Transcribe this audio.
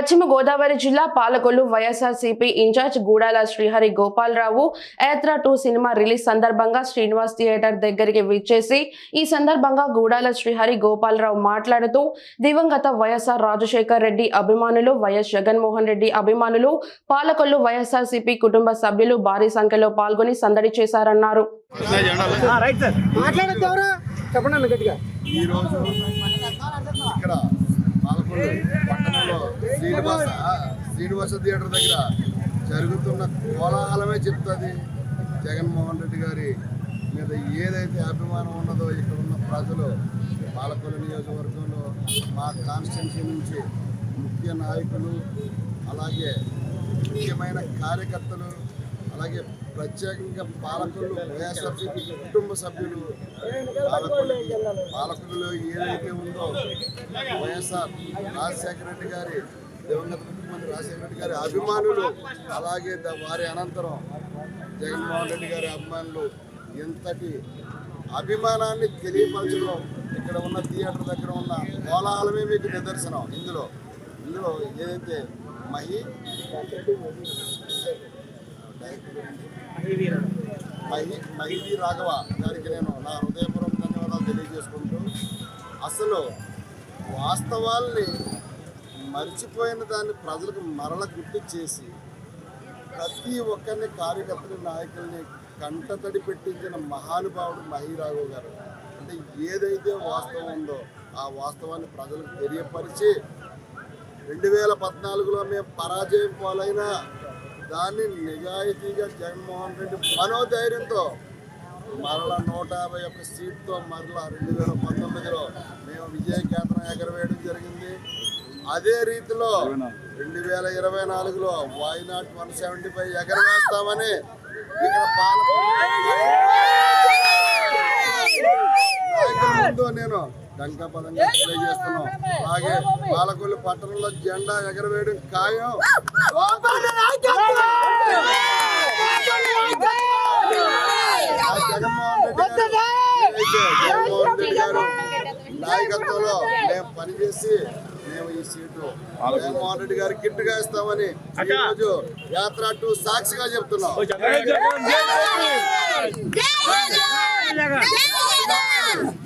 పశ్చిమ గోదావరి జిల్లా Palakollu YSRCP incharge Gudala Srihari Gopalarao Yatra two cinema release సందర్భంగా Srinivas theatre దగ్గరికి విచ్చేసి ఈ సందర్భంగా గూడాల శ్రీహరి గోపాలరావు మాట్లాడుతూ దివంగత వైఎస్ఆర్ రాజశేఖర్ రెడ్డి అభిమానులు వైఎస్ జగన్మోహన్ రెడ్డి అభిమానులు పాలకొల్లు వైఎస్ఆర్సీపీ కుటుంబ సభ్యులు భారీ సంఖ్యలో పాల్గొని సందడి చేశారన్నారు. చెప్పండి పట్టణంలో శ్రీనివాస శ్రీనివాస థియేటర్ దగ్గర జరుగుతున్న కోలాహలమే చెప్తుంది. జగన్మోహన్ రెడ్డి గారి మీద ఏదైతే అభిమానం ఉన్నదో ఇక్కడ ఉన్న ప్రజలు పాలకొల్లు నియోజకవర్గంలో మా కాన్స్టిట్యున్సీ నుంచి ముఖ్య నాయకులు అలాగే ముఖ్యమైన కార్యకర్తలు అలాగే ప్రత్యేకంగా పాలకులు వైఎస్ఆర్సీపీ కుటుంబ సభ్యులు పాలకులు పాలకులలో ఏదైతే ఉందో వైఎస్ఆర్ రాజశేఖర రెడ్డి గారి దివంగత ముఖ్యమంత్రి రాజశేఖర రెడ్డి గారి అభిమానులు అలాగే ద- వారి అనంతరం జగన్మోహన్ రెడ్డి గారి అభిమానులు ఎంతటి అభిమానాన్ని తెలియపరచడం ఇక్కడ ఉన్న థియేటర్ దగ్గర ఉన్న కోలాహలమే మీకు నిదర్శనం. ఇందులో ఇందులో ఏదైతే మహి మహిళీ రాఘవ గారికి నేను నా హృదయపూర్వక ధన్యవాదాలు తెలియజేసుకుంటూ అసలు వాస్తవాల్ని మర్చిపోయిన దాన్ని ప్రజలకు మరల గుర్తు చేసి ప్రతి ఒక్కరిని కార్యకర్తలు నాయకుల్ని కంటతడి పెట్టించిన మహానుభావుడు మహిరాఘవ్ గారు. అంటే ఏదైతే వాస్తవం ఉందో ఆ వాస్తవాన్ని ప్రజలకు తెలియపరిచి రెండు వేల పద్నాలుగులో మేము పరాజయం పాలైనా దాన్ని నిజాయితీగా జగన్మోహన్ రెడ్డి మనోధైర్యంతో మరల నూట యాభై ఒక్క సీట్తో మరలా రెండు వేల పంతొమ్మిదిలో మేము విజయ కేంద్రం ఎగరవేయడం జరిగింది. అదే రీతిలో రెండు వేల ఇరవై నాలుగులో why not one seventy five ఎగరవేస్తామని ఇక్కడ నేను డంకా పదంగా తెలియజేస్తున్నాం అలాగే పాలకొల్లు పట్టణంలో జెండా ఎగరవేయడం ఖాయం. ఆ జగన్మోహన్ రెడ్డి గారు ఏదైతే జగన్మోహన్ రెడ్డి గారు నాయకత్వంలో మేము పనిచేసి మేము ఈ సీటు జగన్మోహన్ రెడ్డి గారికి గిట్టుగా ఇస్తామని ఈ రోజు యాత్ర టూ సాక్షిగా చెప్తున్నాం.